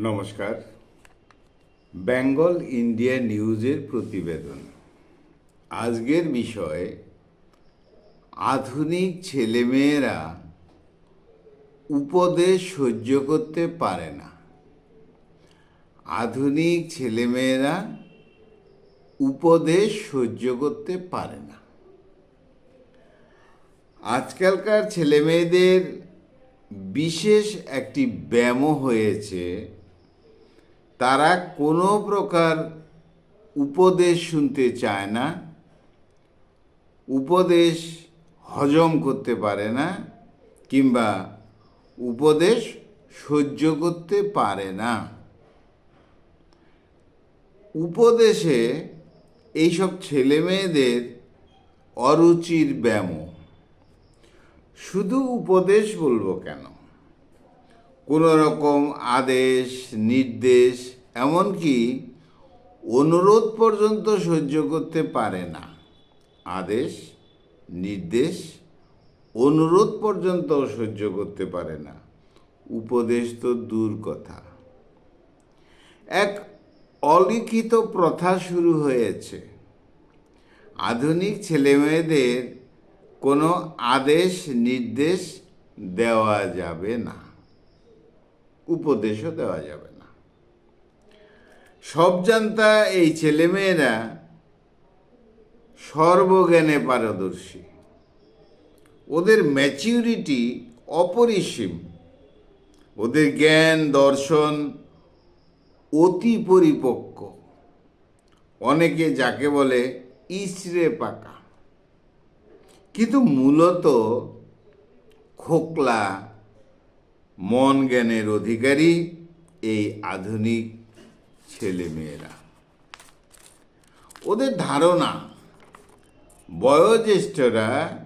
নমস্কার। বেঙ্গল ইন্ডিয়া নিউজের প্রতিবেদন। আজকের বিষয়, আধুনিক ছেলেমেয়েরা উপদেশ সহ্য করতে পারে না। আধুনিক ছেলেমেয়েরা উপদেশ সহ্য করতে পারে না। আজকালকার ছেলেমেয়েদের বিশেষ একটি ব্যামো হয়েছে তারা কোনো প্রকার উপদেশ শুনতে চায় না, উপদেশ হজম করতে পারে না, কিংবা উপদেশ সহ্য করতে পারে না। উপদেশে এইসব ছেলেমেয়েদের অরুচির ব্যামো। শুধু উপদেশ বলব কেন? কোনো রকম আদেশ, নির্দেশ, এমনকি অনুরোধ পর্যন্ত সহ্য করতে পারে না। আদেশ, নির্দেশ, অনুরোধ পর্যন্ত সহ্য করতে পারে না। উপদেশ তো দূর কথা। এক অলিখিত প্রথা শুরু হয়েছে। আধুনিক ছেলেমেয়েদের কোনো আদেশ, নির্দেশ দেওয়া যাবে না। উপদেশও দেওয়া যাবে না। সব জানতা এই ছেলেমেয়েরা সর্বজ্ঞানে পারদর্শী। ওদের ম্যাচিউরিটি অপরিসীম। ওদের জ্ঞান, দর্শন অতি পরিপক্ক। অনেকে যাকে বলে ইসরে পাকা। কিন্তু মূলত খোকলা মন জ্ঞানের অধিকারী এই আধুনিক ছেলেমেয়েরা। ওদের ধারণা, বয়োজ্যেষ্ঠরা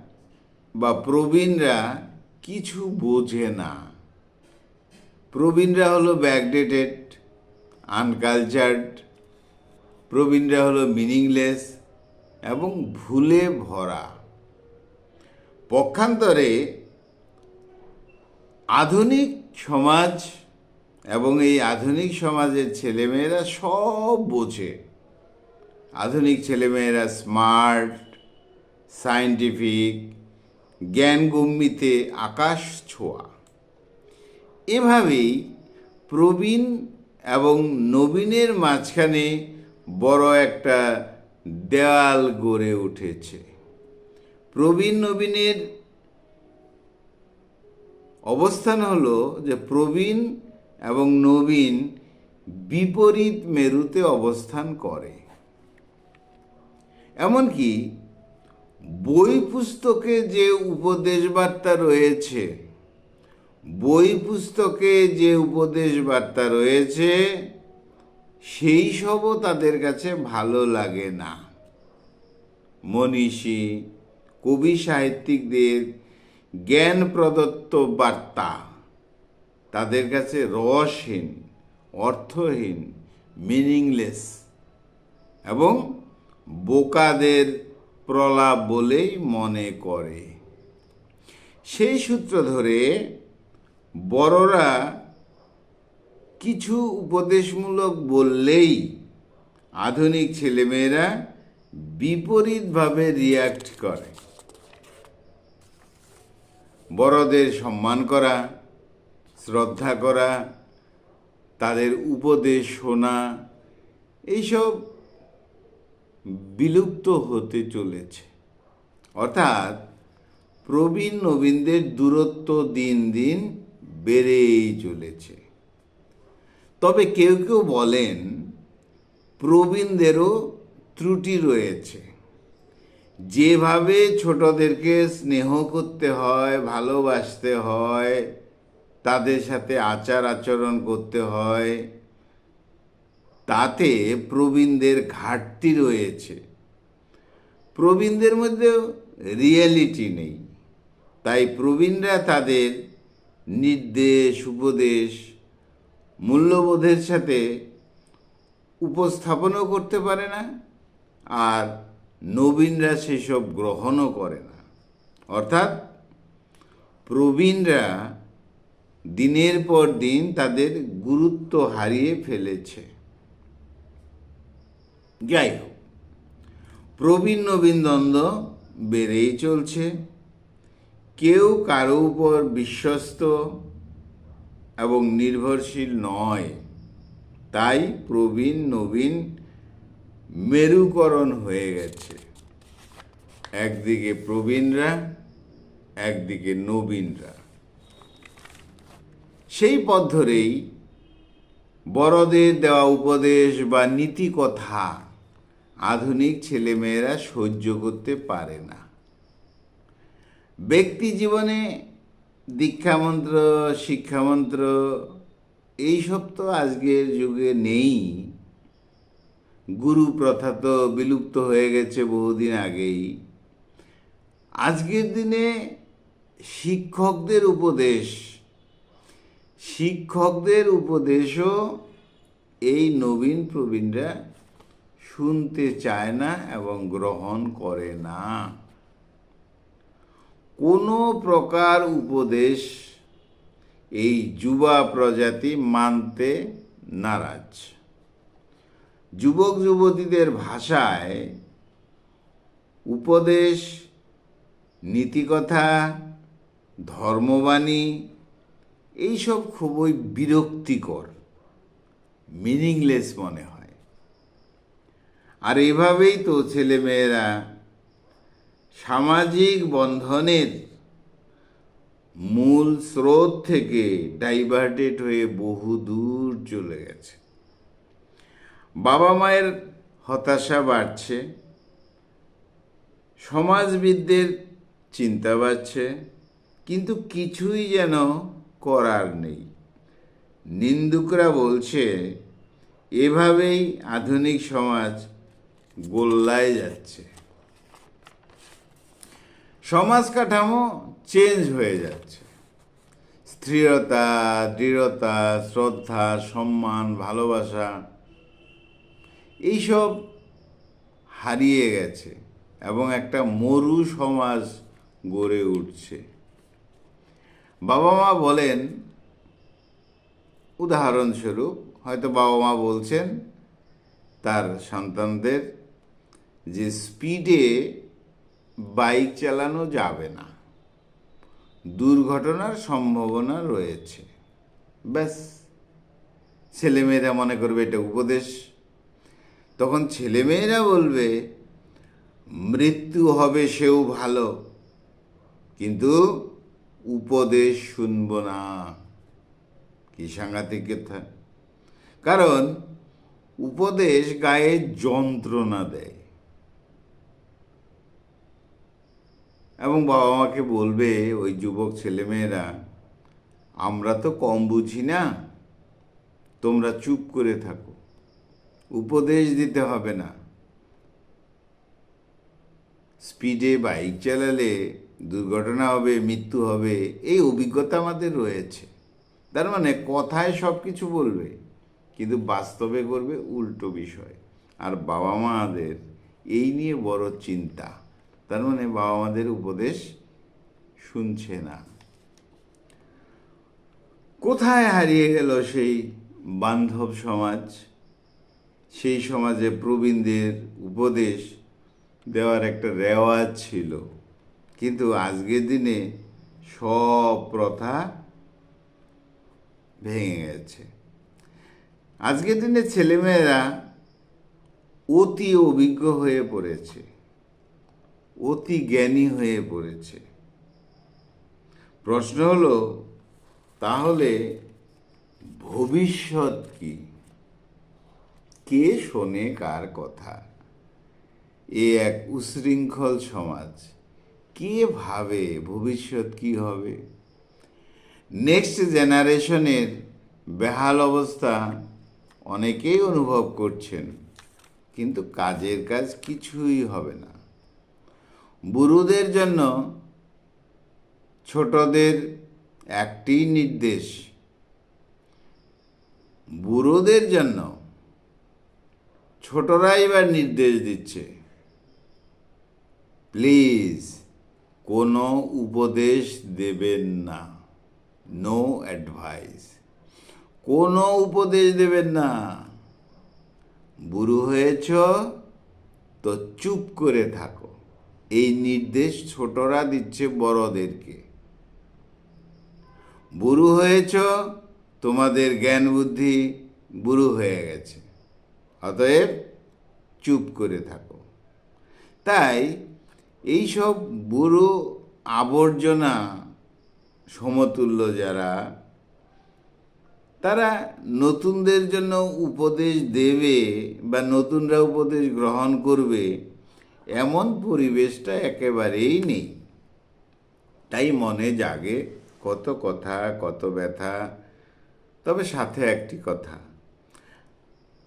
বা প্রবীণরা কিছু বোঝে না। প্রবীণরা হলো ব্যাকডেটেড, আনকালচার্ড, প্রবীণরা হলো মিনিংলেস এবং ভুলে ভরা। পক্ষান্তরে আধুনিক সমাজ এবং এই আধুনিক সমাজের ছেলেমেয়েরা সব বোঝে। আধুনিক ছেলেমেয়েরা স্মার্ট সায়েন্টিফিক জ্ঞানগম্যিতে আকাশ ছোঁয়া। এভাবেই প্রবীণ এবং নবীনের মাঝখানে বড় একটা দেয়াল গড়ে উঠেছে। প্রবীণ নবীনের অবস্থান হলো যে প্রবীণ এবং নবীন বিপরীত মেরুতে অবস্থান করে। এমনকি বই পুস্তকে যে উপদেশ বার্তা রয়েছে, বই পুস্তকে যে উপদেশ বার্তা রয়েছে, সেই সবও তাদের কাছে ভালো লাগে না। মনীষী, কবি সাহিত্যিকদের জ্ঞান প্রদত্ত বার্তা। তাদের কাছে রসহীন অর্থহীন মিনিংলেস এবং বোকাদের প্রলাপ বলেই মনে করে। সেই সূত্র ধরে বড়রা কিছু উপদেশমূলক বললেই আধুনিক ছেলেমেয়েরা বিপরীতভাবে রিয়াক্ট করে। বড়দের সম্মান করা, শ্রদ্ধা করা, তাদের উপদেশ শোনা, এইসব বিলুপ্ত হতে চলেছে। অর্থাৎ প্রবীণ নবীনদের দূরত্ব দিন দিন বেড়েই চলেছে। তবে কেউ কেউ বলেন, প্রবীণদেরও ত্রুটি রয়েছে। যেভাবে ছোটদেরকে স্নেহ করতে হয়, ভালোবাসতে হয়, তাদের সাথে আচার আচরণ করতে হয়, তাতে প্রবীণদের ঘাটতি রয়েছে। প্রবীণদের মধ্যেও রিয়েলিটি নেই। তাই প্রবীণরা তাদের নির্দেশ, উপদেশ, মূল্যবোধের সাথে উপস্থাপনও করতে পারে না। আর নবীনরা সেসব গ্রহণও করে না। অর্থাৎ প্রবীণরা দিনের পর দিন তাদের গুরুত্ব হারিয়ে ফেলেছে। যাই হোক, প্রবীণ নবীন দ্বন্দ্ব বেড়েই চলছে। কেউ কারও উপর বিশ্বস্ত এবং নির্ভরশীল নয়। তাই প্রবীণ নবীন মেরুকরণ হয়ে গেছে। একদিকে প্রবীণরা, একদিকে নবীনরা। সেই পথ ধরেই বড়দের দেওয়া উপদেশ বা নীতি কথা আধুনিক ছেলেমেয়েরা সহ্য করতে পারে না। ব্যক্তি জীবনে দীক্ষামন্ত্র, শিক্ষামন্ত্র, এইসব তো আজকের যুগে নেই। গুরু প্রথা তো বিলুপ্ত হয়ে গেছে বহুদিন আগেই। আজকের দিনে শিক্ষকদের উপদেশ, শিক্ষকদের উপদেশও এই নবীন প্রবীণরা শুনতে চায় না এবং গ্রহণ করে না। কোনো প্রকার উপদেশ এই যুবা প্রজাতি মানতে নারাজ। যুবক যুবতীদের ভাষায় উপদেশ, নীতিকথা, ধর্মবাণী, এইসব খুবই বিরক্তিকর মিনিংলেস মনে হয়। আর এভাবেই তো ছেলেমেয়েরা সামাজিক বন্ধনের মূল স্রোত থেকে ডাইভার্টেড হয়ে বহু দূর চলে গেছে। বাবা মায়ের হতাশা বাড়ছে, সমাজবিদদের চিন্তা বাড়ছে, কিন্তু কিছুই যেন করার নেই। নিন্দুকরা বলছে, এভাবেই আধুনিক সমাজ গোল্লায় যাচ্ছে। সমাজ কাঠামো চেঞ্জ হয়ে যাচ্ছে। স্থিরতা, দৃঢ়তা, শ্রদ্ধা, সম্মান, ভালোবাসা এইসব হারিয়ে গেছে এবং একটা মরু সমাজ গড়ে উঠছে। বাবা মা বলেন, উদাহরণস্বরূপ, হয়তো বাবা মা বলছেন, তার সন্তানদের যে স্পিডে বাইক চালানো যাবে না, দুর্ঘটনার সম্ভাবনা রয়েছে। ব্যাস, ছেলেমেয়েরা মনে করবে এটা উপদেশ। তখন ছেলেমেয়েরা বলবে, মৃত্যু হবে সেও ভালো, কিন্তু উপদেশ শুনব না। কি সাংঘাতিক কারণ উপদেশ গায়ে যন্ত্রণা দেয়। এবং বাবা মাকে বলবে, ওই যুবক ছেলেমেয়েরা, আমরা তো কম বুঝি না, তোমরা চুপ করে থাকো। উপদেশ দিতে হবে না। স্পিডে বাইক চালালে দুর্ঘটনা হবে, মৃত্যু হবে, এই অভিজ্ঞতা আমাদের রয়েছে। তার মানে কথায় সব কিছু বলবে, কিন্তু বাস্তবে করবে উল্টো বিষয়। আর বাবা মাদের এই নিয়ে বড় চিন্তা। তার মানে বাবা মাদের উপদেশ শুনছে না। কোথায় হারিয়ে গেল সেই বান্ধব সমাজ? সেই সমাজে প্রবীণদের উপদেশ দেওয়ার একটা রেওয়াজ ছিল। কিন্তু আজকের দিনে সব প্রথা ভেঙে গেছে। আজকের দিনে ছেলেমেয়েরা অতি অভিজ্ঞ হয়ে পড়েছে। অতি জ্ঞানী হয়ে পড়েছে। প্রশ্ন হলো, তাহলে ভবিষ্যৎ কি? কে শোনে কার কথা? এ এক উশৃঙ্খল সমাজ। কে ভাবে ভবিষ্যৎ কি হবে? নেক্সট জেনারেশনের বেহাল অবস্থা অনেকেই অনুভব করছেন, কিন্তু কাজের কাজ কিছুই হবে না। বুড়োদের জন্য ছোটদের একটি নির্দেশ। বুড়োদের জন্য ছোটরা এবার নির্দেশ দিচ্ছে। প্লিজ, কোনো উপদেশ দেবেন না। No advice. কোনো উপদেশ দেবেন না। বুড়ো হয়েছ, তো চুপ করে থাকো। এই নির্দেশ ছোটরা দিচ্ছে বড়দেরকে। বুড়ো হয়েছ, তোমাদের জ্ঞান বুদ্ধি বুড়ো হয়ে গেছে। অতএব চুপ করে থাকো। তাই এইসব বুড়ো আবর্জনা সমতুল্য যারা, তারা নতুনদের জন্য উপদেশ দেবে বা নতুনরা উপদেশ গ্রহণ করবে, এমন পরিবেশটা একেবারেই নেই। তাই মনে জাগে কত কথা, কত ব্যথা, তবে সাথে একটি কথা।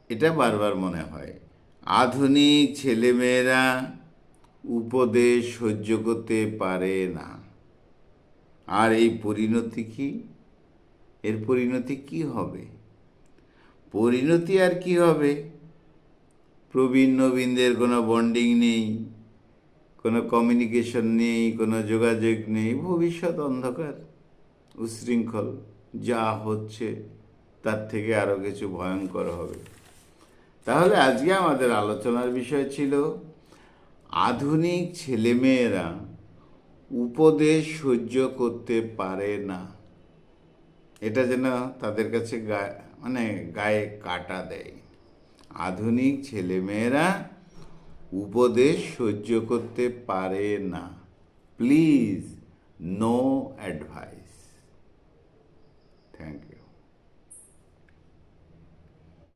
এটা বারবার মনে হয়। আধুনিক ছেলেমেয়েরা উপদেশ সহ্য করতে পারে না। আর এই পরিণতি কি? এর পরিণতি কি হবে? পরিণতি আর কি হবে? প্রবীণ নবীনদের কোনো বন্ডিং নেই, কোনো কমিউনিকেশন নেই, কোনো যোগাযোগ নেই। ভবিষ্যৎ অন্ধকার, উশৃঙ্খল, যা হচ্ছে তার থেকে আরও কিছু ভয়ঙ্কর হবে। তাহলে আজকে আমাদের আলোচনার বিষয় ছিল আধুনিক ছেলেমেয়েরা উপদেশ সহ্য করতে পারে না। এটা যেন তাদের কাছে গায়ে মানে গায়ে কাটা দেয়। আধুনিক ছেলেমেয়েরা উপদেশ সহ্য করতে পারে না। Please, no advice. Thank you.